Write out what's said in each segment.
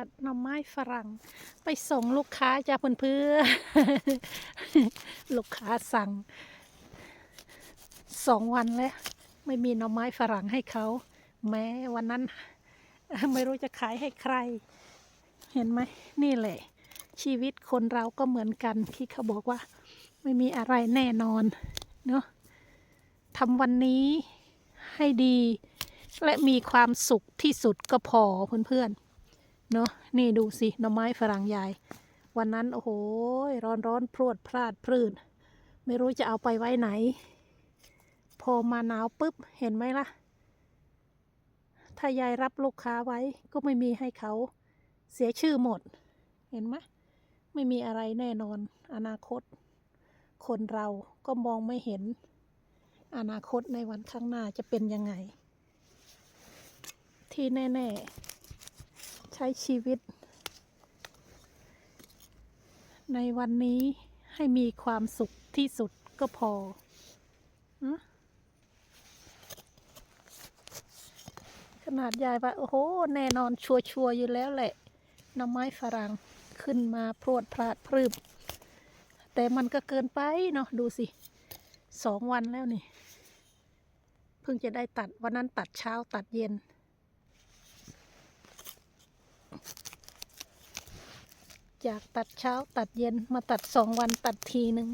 ตัดหน่อไม้ฝรั่ง ไปส่งลูกค้าจ้าเพื่อนๆลูกค้าสั่งสองวันแล้ว ไม่มีหน่อไม้ฝรั่งให้เขา แม้วันนั้น ไม่รู้จะขายให้ใคร เห็นไหมนี่แหละ ชีวิตคนเราก็เหมือนกันที่เขาบอกว่า ไม่มีอะไรแน่นอนเนาะทำวันนี้ให้ดี และมีความสุขที่สุดก็พอเพื่อนๆ เนาะนี่ดูสิหน่อไม้ฝรั่งใหญ่วันนั้นโอ้โหร้อนร้อนพรวดพลาดพรืดไม่รู้จะเอาไปไว้ไหน พอมาหนาวปุ๊บเห็นไหมล่ะ ถ้ายายรับลูกค้าไว้ก็ไม่มีให้เขาเสียชื่อหมด เห็นไหมไม่มีอะไรแน่นอน อนาคต คนเราก็มองไม่เห็น อนาคตในวันข้างหน้าจะเป็นยังไง ที่แน่ ๆ ช้ชีวิต ในวันนี้ให้มีความสุขที่สุดก็พอขนาดยายว่า โอ้โห แน่นอนชัวร์ๆอยู่แล้วแหละหน้ำไม้ฝรั่งขึ้นมาพรวดพลาดพรึบแต่มันก็เกินไปเนาะดูสิสองวันแล้วนี่ เพิ่งจะได้ตัดวันนั้นตัดเช้าตัดเย็น จากตัดเช้าตัดเย็นมาตัดสองวันตัดทีหนึ่ง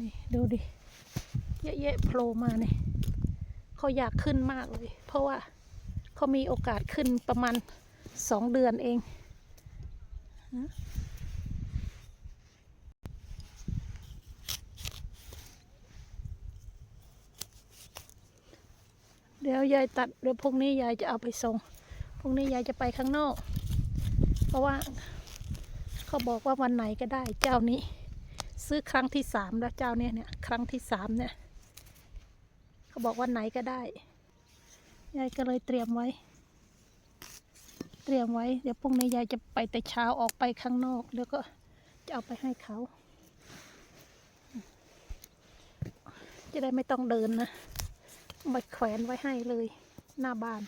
นี่ดูดิ เยอะแยะโผล่มาเนี่ยเขาอยากขึ้นมากเลย เพราะว่าเขามีโอกาสขึ้นประมาณสองเดือนเอง เดี๋ยวยายตัดเดี๋ยวพรุ่งนี้ยายจะเอาไปส่งพรุ่งนี้ยายจะไปข้างนอก เพราะว่า เขาบอกว่าวันไหนก็ได้เจ้านี้ ซื้อครั้งที่สามแล้วเจ้าเนี่ยเนี่ยครั้งที่สามเนี่ย เขาบอกวันไหนก็ได้ยายก็เลยเตรียมไว้ เตรียมไว้ เดี๋ยวพรุ่งนี้ยายจะไปแต่เช้าออกไปข้างนอกแล้วก็จะเอาไปให้เขา จะได้ไม่ต้องเดินนะมาแขวนไว้ให้เลย หน้าบ้าน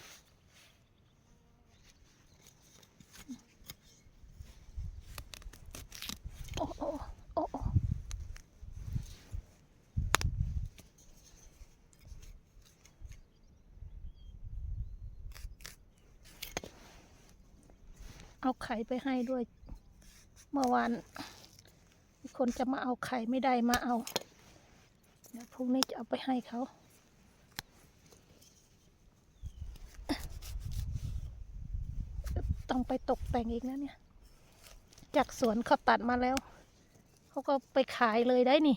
โอ้โอ้โอ้โอ้ เอาไข่ไปให้ด้วย เมื่อวานมีคนจะมาเอาไข่ไม่ได้มาเอาเดี๋ยวพรุ่งนี้จะเอาไปให้เขาต้องไปตกแต่งอีกนะเนี่ย จากสวนเขาตัดมาแล้ว เขาก็ไปขายเลยได้นี่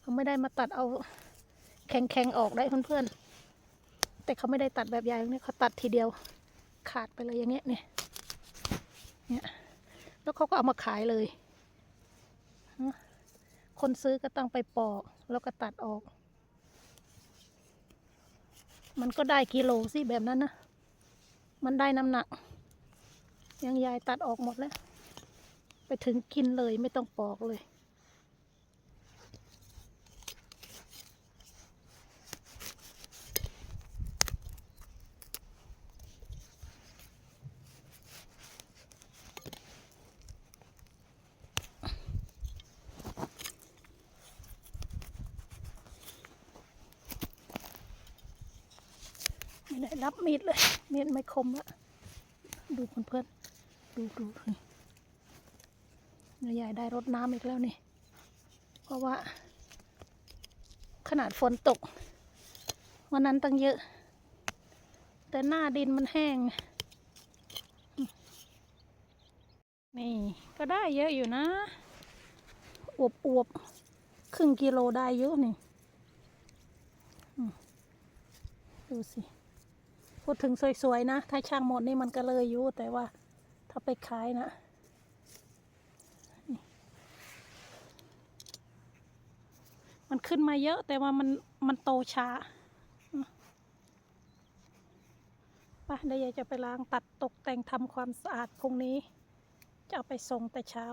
เขาไม่ได้มาตัดเอาแข็งๆออกได้เพื่อนๆแต่เขาไม่ได้ตัดแบบใหญ่เนี่ยเขาตัดทีเดียวขาดไปเลยอย่างเงี้ยเนี่ย แล้วเขาก็เอามาขายเลย คนซื้อก็ต้องไปปอกแล้วก็ตัดออก มันก็ได้กิโลสิแบบนั้นนะ มันได้น้ำหนัก ยังยายตัดออกหมดแล้ว ไปถึงกินเลยไม่ต้องปอกเลย ไม่ได้รับมีดเลยมีดไม่คมละดูเพื่อนๆดูดูนี่ยายได้รดน้ำอีกแล้วนี่ เพราะว่า ขนาดฝนตก วันนั้นตั้งเยอะ แต่หน้าดินมันแห้ง นี่ ก็ได้เยอะอยู่นะ อวบอวบๆครึ่งกิโลได้เยอะนี่ดูสิ พูดถึงสวยๆนะ ถ้าช่างหมดนี่มันก็เลยอยู่แต่ว่า ถ้าไปขายนะมันขึ้นมาเยอะแต่ว่ามันมันโตช้าไปเดี๋ยวจะไปล้างตัดตกแต่งทำความสะอาดพรุ่งนี้ จะเอาไปส่งแต่เช้า